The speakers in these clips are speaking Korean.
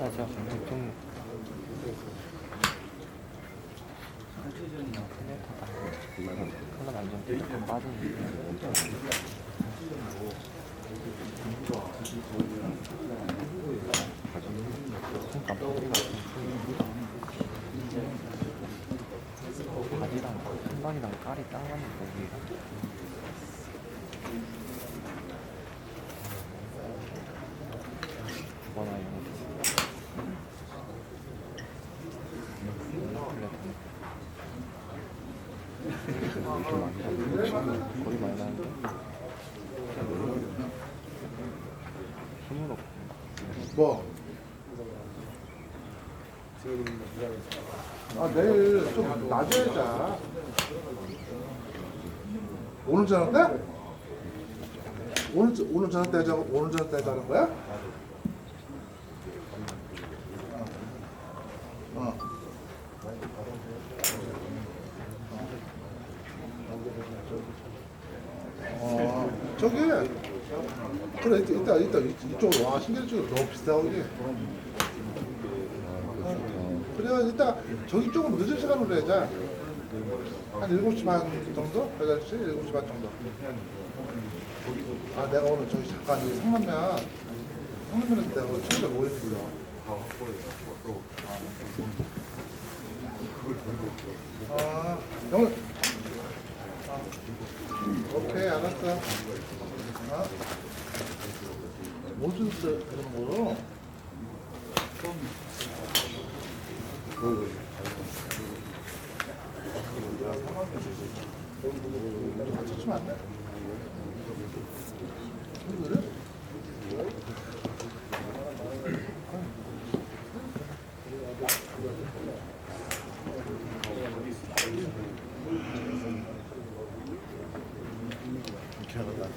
맞아. 보통 컬러 완전 삐끗 빠지니까. 그러니까 머리가 좀 바지랑 신발이랑 깔이 딱 맞는데 여기가. 두번나 이런 거. 거의 많이 나는데 힘은 없고 뭐? 아 내일 좀 낮에 자. 오늘 저녁 때? 오늘 저- 오늘 저녁 때 하자고 오늘 저녁 때 하자는 거야? 어. 어, 저기 그래 이따 이따 이쪽으로 와. 쪽으로 너무 이게 그래야 이따 저기 조금 늦은 시간으로 해자 한 7시 반 정도? 8시? 7시 반 정도. 아 내가 오늘 저기 잠깐 이 상남면 상남면에서 내가 오늘 친구들 모이는 거야 아 오늘 아, 뭐 주는데 그런 거요? 같이 치면 안 돼?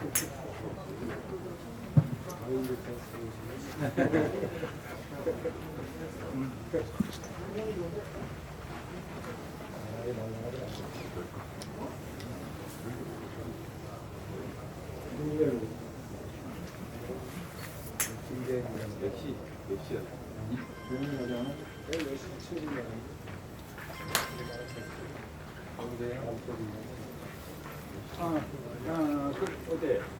이렇게 하다. 왼쪽 이 정도면 아, 아, 그, 어때? ああ、ちょっと待って。